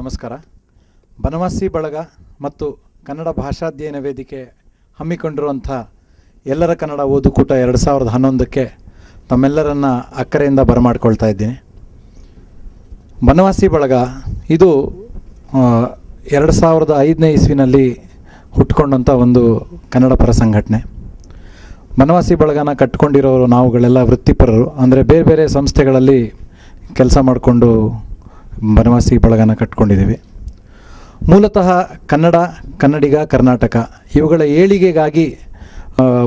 ನಮಸ್ಕಾರ. ಬನವಾಸಿ ಬಳಗ ಮತ್ತು ಕನ್ನಡ ಭಾಷಾಧ್ಯಯನ ವೇದಿಕೆ ಹಮ್ಮಿಕೊಂಡಿರುವಂಥ ಎಲ್ಲರ ಕನ್ನಡ ಓದುಕೂಟ ಎರಡು ಸಾವಿರದ ಹನ್ನೊಂದಕ್ಕೆ ತಮ್ಮೆಲ್ಲರನ್ನ ಅಕ್ಕರೆಯಿಂದ ಬರಮಾಡ್ಕೊಳ್ತಾ ಇದ್ದೀನಿ. ಬನವಾಸಿ ಬಳಗ ಇದು ಎರಡು ಸಾವಿರದ ಐದನೇ ಇಸ್ವಿನಲ್ಲಿ ಹುಟ್ಕೊಂಡಂಥ ಒಂದು ಕನ್ನಡ ಪರ ಸಂಘಟನೆ ಬನವಾಸಿ ಬಳಗನ ಕಟ್ಕೊಂಡಿರೋರು ನಾವುಗಳೆಲ್ಲ ವೃತ್ತಿಪರರು. ಅಂದರೆ ಬೇರೆ ಬೇರೆ ಸಂಸ್ಥೆಗಳಲ್ಲಿ ಕೆಲಸ ಮಾಡಿಕೊಂಡು ಬನವಾಸಿ ಬಳಗನ ಕಟ್ಕೊಂಡಿದ್ದೀವಿ. ಮೂಲತಃ ಕನ್ನಡ, ಕನ್ನಡಿಗ, ಕರ್ನಾಟಕ ಇವುಗಳ ಏಳಿಗೆಗಾಗಿ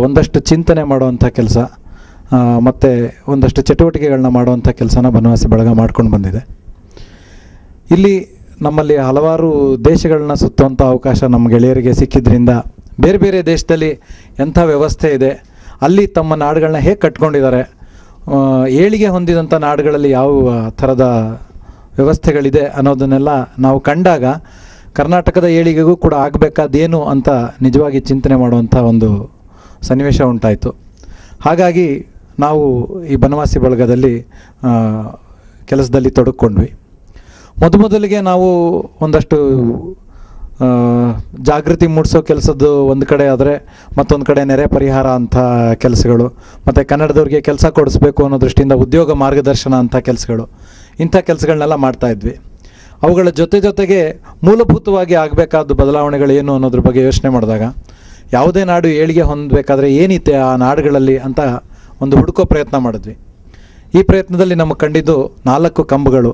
ಒಂದಷ್ಟು ಚಿಂತನೆ ಮಾಡುವಂಥ ಕೆಲಸ ಮತ್ತು ಒಂದಷ್ಟು ಚಟುವಟಿಕೆಗಳನ್ನ ಮಾಡುವಂಥ ಕೆಲಸನ ಬನವಾಸಿ ಬಳಗ ಮಾಡ್ಕೊಂಡು ಬಂದಿದೆ. ಇಲ್ಲಿ ನಮ್ಮಲ್ಲಿ ಹಲವಾರು ದೇಶಗಳನ್ನ ಸುತ್ತುವಂಥ ಅವಕಾಶ ನಮ್ಮ ಗೆಳೆಯರಿಗೆ ಸಿಕ್ಕಿದ್ರಿಂದ ಬೇರೆ ಬೇರೆ ದೇಶದಲ್ಲಿ ಎಂಥ ವ್ಯವಸ್ಥೆ ಇದೆ, ಅಲ್ಲಿ ತಮ್ಮ ನಾಡುಗಳನ್ನ ಹೇಗೆ ಕಟ್ಕೊಂಡಿದ್ದಾರೆ ಏಳಿಗೆ ಹೊಂದಿದಂಥ ನಾಡುಗಳಲ್ಲಿ ಯಾವ ಥರದ ವ್ಯವಸ್ಥೆಗಳಿದೆ ಅನ್ನೋದನ್ನೆಲ್ಲ ನಾವು ಕಂಡಾಗ ಕರ್ನಾಟಕದ ಏಳಿಗೆಗೂ ಕೂಡ ಆಗಬೇಕಾದೇನು ಅಂತ ನಿಜವಾಗಿ ಚಿಂತನೆ ಮಾಡುವಂಥ ಒಂದು ಸನ್ನಿವೇಶ ಉಂಟಾಯಿತು. ಹಾಗಾಗಿ ನಾವು ಈ ಬನವಾಸಿ ಬಳಗದಲ್ಲಿ ಕೆಲಸದಲ್ಲಿ ತೊಡಕೊಂಡ್ವಿ. ಮೊದಮೊದಲಿಗೆ ನಾವು ಒಂದಷ್ಟು ಜಾಗೃತಿ ಮೂಡಿಸೋ ಕೆಲಸದ್ದು ಒಂದು ಕಡೆ ಆದರೆ ಮತ್ತೊಂದು ಕಡೆ ನೆರೆ ಪರಿಹಾರ ಅಂಥ ಕೆಲಸಗಳು, ಮತ್ತು ಕನ್ನಡದವ್ರಿಗೆ ಕೆಲಸ ಕೊಡಿಸ್ಬೇಕು ಅನ್ನೋ ದೃಷ್ಟಿಯಿಂದ ಉದ್ಯೋಗ ಮಾರ್ಗದರ್ಶನ ಅಂಥ ಕೆಲಸಗಳು. ಇಂಥ ಕೆಲಸಗಳನ್ನೆಲ್ಲ ಮಾಡ್ತಾ ಇದ್ವಿ. ಅವುಗಳ ಜೊತೆ ಜೊತೆಗೆ ಮೂಲಭೂತವಾಗಿ ಆಗಬೇಕಾದ ಬದಲಾವಣೆಗಳು ಏನು ಅನ್ನೋದ್ರ ಬಗ್ಗೆ ಯೋಚನೆ ಮಾಡಿದಾಗ, ಯಾವುದೇ ನಾಡು ಏಳಿಗೆ ಹೊಂದಬೇಕಾದ್ರೆ ಏನಿತ್ತೆ ಆ ನಾಡುಗಳಲ್ಲಿ ಅಂತ ಒಂದು ಹುಡುಕೋ ಪ್ರಯತ್ನ ಮಾಡಿದ್ವಿ. ಈ ಪ್ರಯತ್ನದಲ್ಲಿ ನಮಗೆ ಕಂಡಿದ್ದು ನಾಲ್ಕು ಕಂಬಗಳು.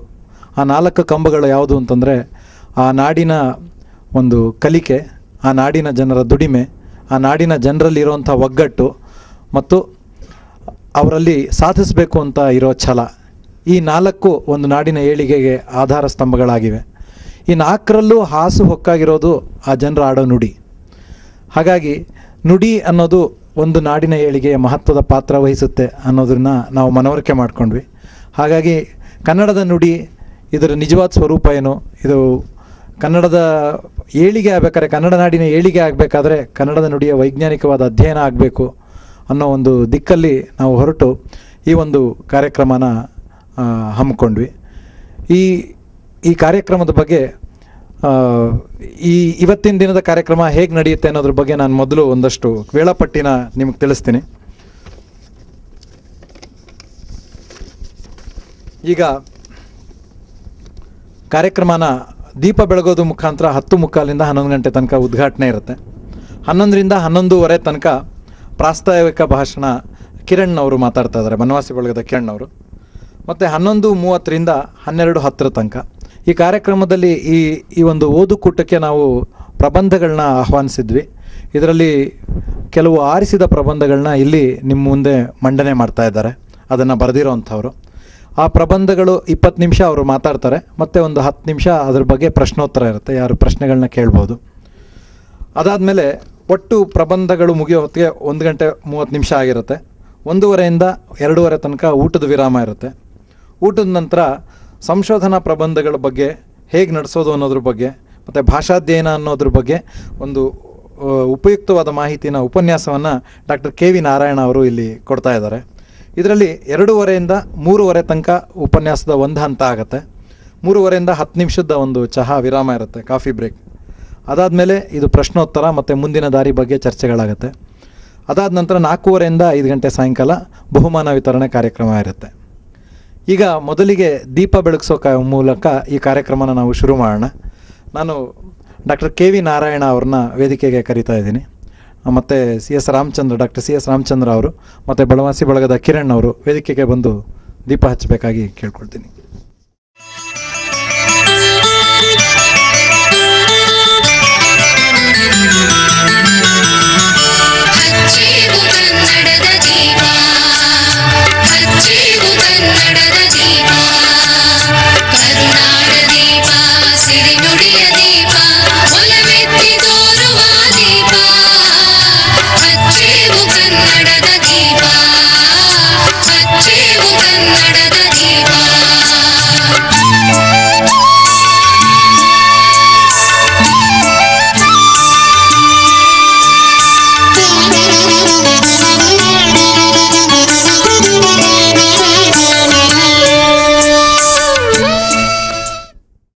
ಆ ನಾಲ್ಕು ಕಂಬಗಳು ಯಾವುದು ಅಂತಂದರೆ, ಆ ನಾಡಿನ ಒಂದು ಕಲಿಕೆ, ಆ ನಾಡಿನ ಜನರ ದುಡಿಮೆ, ಆ ನಾಡಿನ ಜನರಲ್ಲಿರುವಂಥ ಒಗ್ಗಟ್ಟು ಮತ್ತು ಅವರಲ್ಲಿ ಸಾಧಿಸಬೇಕು ಅಂತ ಇರೋ ಛಲ. ಈ ನಾಲ್ಕು ಒಂದು ನಾಡಿನ ಏಳಿಗೆಗೆ ಆಧಾರ ಸ್ತಂಭಗಳಾಗಿವೆ. ಈ ನಾಲ್ಕರಲ್ಲೂ ಹಾಸು ಹೊಕ್ಕಾಗಿರೋದು ಆ ಜನರ ಆಡೋ ನುಡಿ. ಹಾಗಾಗಿ ನುಡಿ ಅನ್ನೋದು ಒಂದು ನಾಡಿನ ಏಳಿಗೆಯ ಮಹತ್ವದ ಪಾತ್ರ ವಹಿಸುತ್ತೆ ಅನ್ನೋದನ್ನ ನಾವು ಮನವರಿಕೆ ಮಾಡ್ಕೊಂಡ್ವಿ. ಹಾಗಾಗಿ ಕನ್ನಡದ ನುಡಿ ಇದರ ನಿಜವಾದ ಸ್ವರೂಪ ಏನು? ಇದು ಕನ್ನಡದ ಏಳಿಗೆ ಆಗಬೇಕಾದ್ರೆ, ಕನ್ನಡ ನಾಡಿನ ಏಳಿಗೆ ಆಗಬೇಕಾದ್ರೆ ಕನ್ನಡದ ನುಡಿಯ ವೈಜ್ಞಾನಿಕವಾದ ಅಧ್ಯಯನ ಆಗಬೇಕು ಅನ್ನೋ ಒಂದು ದಿಕ್ಕಲ್ಲಿ ನಾವು ಹೊರಟು ಈ ಒಂದು ಕಾರ್ಯಕ್ರಮನ ಹಮ್ಮಿಕೊಂಡ್ವಿ. ಈ ಈ ಕಾರ್ಯಕ್ರಮದ ಬಗ್ಗೆ ಈ ಇವತ್ತಿನ ದಿನದ ಕಾರ್ಯಕ್ರಮ ಹೇಗೆ ನಡೆಯುತ್ತೆ ಅನ್ನೋದ್ರ ಬಗ್ಗೆ ನಾನು ಮೊದಲು ಒಂದಷ್ಟು ವೇಳಾಪಟ್ಟಿನ ನಿಮಗೆ ತಿಳಿಸ್ತೀನಿ. ಈಗ, ಕಾರ್ಯಕ್ರಮನ ದೀಪ ಬೆಳಗೋದು ಮುಖಾಂತರ ಹತ್ತು ಮುಕ್ಕಾಲಿಂದ ಹನ್ನೊಂದು ಗಂಟೆ ತನಕ ಉದ್ಘಾಟನೆ ಇರುತ್ತೆ. ಹನ್ನೊಂದರಿಂದ ಹನ್ನೊಂದೂವರೆ ತನಕ ಪ್ರಾಸ್ತಾವಿಕ ಭಾಷಣ ಕಿರಣ್ ಅವರು ಮಾತಾಡ್ತಾ ಇದ್ದಾರೆ ಬನವಾಸಿ ಬಳಗದ ಕಿರಣ್ ಅವರು. ಮತ್ತು ಹನ್ನೊಂದು ಮೂವತ್ತರಿಂದ ಹನ್ನೆರಡು ಹತ್ತರ ತನಕ. ಈ ಕಾರ್ಯಕ್ರಮದಲ್ಲಿ ಈ ಈ ಒಂದು ಓದುಕೂಟಕ್ಕೆ ನಾವು ಪ್ರಬಂಧಗಳನ್ನ ಆಹ್ವಾನಿಸಿದ್ವಿ. ಇದರಲ್ಲಿ ಕೆಲವು ಆರಿಸಿದ ಪ್ರಬಂಧಗಳನ್ನ ಇಲ್ಲಿ ನಿಮ್ಮ ಮುಂದೆ ಮಂಡನೆ ಮಾಡ್ತಾ ಇದ್ದಾರೆ. ಅದನ್ನು ಬರೆದಿರೋವಂಥವ್ರು ಆ ಪ್ರಬಂಧಗಳು ಇಪ್ಪತ್ತು ನಿಮಿಷ ಅವರು ಮಾತಾಡ್ತಾರೆ. ಮತ್ತು ಒಂದು ಹತ್ತು ನಿಮಿಷ ಅದ್ರ ಬಗ್ಗೆ ಪ್ರಶ್ನೋತ್ತರ ಇರುತ್ತೆ. ಯಾರು ಪ್ರಶ್ನೆಗಳನ್ನ ಕೇಳ್ಬೋದು. ಅದಾದಮೇಲೆ ಒಟ್ಟು ಪ್ರಬಂಧಗಳು ಮುಗಿಯೋ ಹೊತ್ತಿಗೆ ಒಂದು ಗಂಟೆ ಮೂವತ್ತು ನಿಮಿಷ ಆಗಿರುತ್ತೆ. ಒಂದೂವರೆಯಿಂದ ಎರಡೂವರೆ ತನಕ ಊಟದ ವಿರಾಮ ಇರುತ್ತೆ. ಊಟದ ನಂತರ ಸಂಶೋಧನಾ ಪ್ರಬಂಧಗಳ ಬಗ್ಗೆ ಹೇಗೆ ನಡೆಸೋದು ಅನ್ನೋದ್ರ ಬಗ್ಗೆ, ಮತ್ತು ಭಾಷಾಧ್ಯಯನ ಅನ್ನೋದ್ರ ಬಗ್ಗೆ ಒಂದು ಉಪಯುಕ್ತವಾದ ಮಾಹಿತಿನ ಉಪನ್ಯಾಸವನ್ನು ಡಾಕ್ಟರ್ ಕೆ ವಿ ನಾರಾಯಣ ಅವರು ಇಲ್ಲಿ ಕೊಡ್ತಾ ಇದ್ದಾರೆ. ಇದರಲ್ಲಿ ಎರಡೂವರೆಯಿಂದ ಮೂರುವರೆ ತನಕ ಉಪನ್ಯಾಸದ ಒಂದು ಹಂತ ಆಗುತ್ತೆ. ಮೂರುವರೆಯಿಂದ ಹತ್ತು ನಿಮಿಷದ ಒಂದು ಚಹಾ ವಿರಾಮ ಇರುತ್ತೆ, ಕಾಫಿ ಬ್ರೇಕ್. ಅದಾದಮೇಲೆ ಇದು ಪ್ರಶ್ನೋತ್ತರ ಮತ್ತು ಮುಂದಿನ ದಾರಿ ಬಗ್ಗೆ ಚರ್ಚೆಗಳಾಗುತ್ತೆ. ಅದಾದ ನಂತರ ನಾಲ್ಕೂವರೆಯಿಂದ ಐದು ಗಂಟೆ ಸಾಯಂಕಾಲ ಬಹುಮಾನ ವಿತರಣೆ ಕಾರ್ಯಕ್ರಮ ಇರುತ್ತೆ. ಈಗ ಮೊದಲಿಗೆ ದೀಪ ಬೆಳಗಿಸೋ ಕ ಮೂಲಕ ಈ ಕಾರ್ಯಕ್ರಮನ ನಾವು ಶುರು ಮಾಡೋಣ. ನಾನು ಡಾಕ್ಟರ್ ಕೆ ವಿ ನಾರಾಯಣ ಅವ್ರನ್ನ ವೇದಿಕೆಗೆ ಕರಿತಾ ಇದ್ದೀನಿ. ಮತ್ತು C S Ramachandra, doctor C S Ramachandra ಅವರು, ಮತ್ತು ಬಳವಾಸಿ ಬಳಗದ ಕಿರಣ್ ಅವರು ವೇದಿಕೆಗೆ ಬಂದು ದೀಪ ಹಚ್ಚಬೇಕಾಗಿ ಕೇಳ್ಕೊಳ್ತೀನಿ.